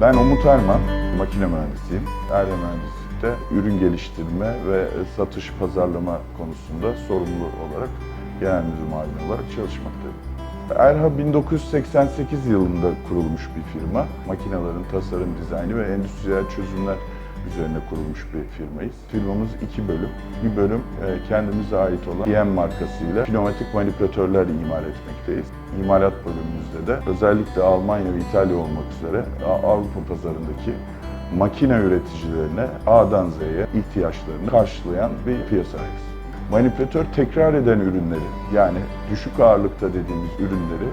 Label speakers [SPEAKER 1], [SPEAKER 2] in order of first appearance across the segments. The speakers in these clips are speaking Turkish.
[SPEAKER 1] Ben Umut Erman, makine mühendisiyim. Erdem Mühendislik'te ürün geliştirme ve satış pazarlama konusunda sorumlu olarak genel müdür muavini olarak çalışmaktayım. Erha 1988 yılında kurulmuş bir firma. Makinelerin tasarım, dizaynı ve endüstriyel çözümler üzerine kurulmuş bir firmayız. Firmamız iki bölüm. Bir bölüm e, kendimize ait olan DM markasıyla pneumatik manipülatörler imal etmekteyiz. İmalat bölümümüzde de özellikle Almanya ve İtalya olmak üzere Avrupa pazarındaki makine üreticilerine A'dan Z'ye ihtiyaçlarını karşılayan bir piyasadayız. Manipülatör tekrar eden ürünleri yani düşük ağırlıkta dediğimiz ürünleri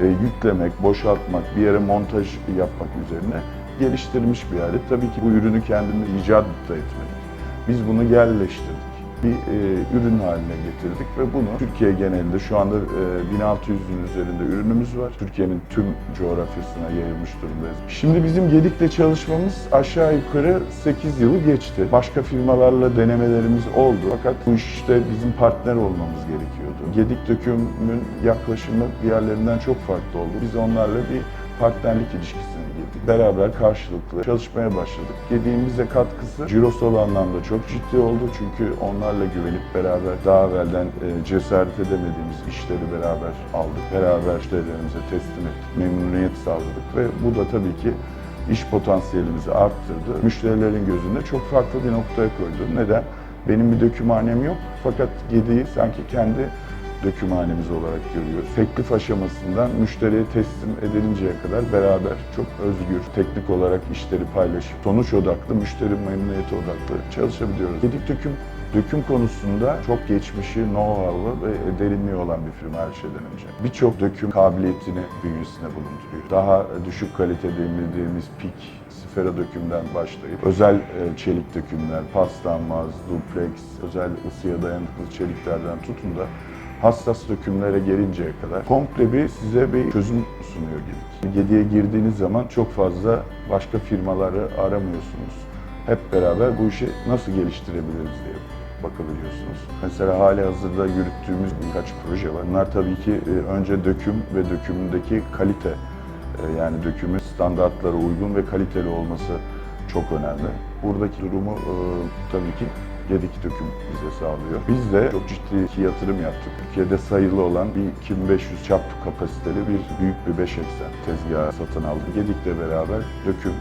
[SPEAKER 1] e, yüklemek, boşaltmak, bir yere montaj yapmak üzerine geliştirilmiş bir alet. Tabii ki bu ürünü kendimiz icat da etmedik. Biz bunu yerleştirdik. Bir e, ürün haline getirdik ve bunu Türkiye genelinde şu anda e, 1600'ün üzerinde ürünümüz var. Türkiye'nin tüm coğrafyasına yayılmış durumdayız. Şimdi bizim Gedik'le çalışmamız aşağı yukarı 8 yılı geçti. Başka firmalarla denemelerimiz oldu. Fakat bu işte bizim partner olmamız gerekiyordu. Gedik Döküm'ün yaklaşımı diğerlerinden çok farklı oldu. Biz onlarla bir partnerlik ilişkisine girdik. Beraber karşılıklı çalışmaya başladık. Gediğimize katkısı cirosal anlamda çok ciddi oldu. Çünkü onlarla güvenip beraber daha evvelden e, cesaret edemediğimiz işleri beraber aldık. Beraber müşterilerimize teslim ettik. Memnuniyet sağladık ve bu da tabii ki iş potansiyelimizi arttırdı. Müşterilerin gözünde çok farklı bir noktaya koydu. Neden? Benim bir dökümhanem yok fakat Gedi'yi sanki kendi dökümhanemiz olarak görüyoruz. Teklif aşamasından müşteriye teslim edilinceye kadar beraber çok özgür, teknik olarak işleri paylaşıp sonuç odaklı, müşteri memnuniyeti odaklı çalışabiliyoruz. Gedik Döküm Döküm konusunda çok geçmişi, know-how'ı ve derinliği olan bir firma her şeyden önce. Birçok döküm kabiliyetini bünyesine bulunduruyor. Daha düşük kalitede bildiğimiz pik, sfera dökümden başlayıp özel e, çelik dökümler, paslanmaz, duplex, özel ısıya dayanıklı çeliklerden tutun da hassas dökümlere gelinceye kadar komple bir size bir çözüm sunuyor gibi. Gediye girdiğiniz zaman çok fazla başka firmaları aramıyorsunuz. Hep beraber bu işi nasıl geliştirebiliriz diye bakabiliyorsunuz. Mesela hali hazırda yürüttüğümüz birkaç proje var. Bunlar tabii ki e, önce döküm ve dökümdeki kalite e, yani dökümün standartlara uygun ve kaliteli olması çok önemli. Buradaki durumu e, tabii ki Gedik döküm bize sağlıyor. Biz de çok ciddi iki yatırım yaptık. Türkiye'de sayılı olan bir 2500 çap kapasiteli bir büyük bir 5 eksen tezgahı satın aldık. Gedik'le beraber döküm,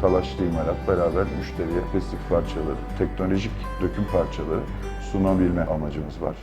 [SPEAKER 1] talaşlı imalat beraber müşteriye spesifik parçaları, teknolojik döküm parçaları sunabilme amacımız var.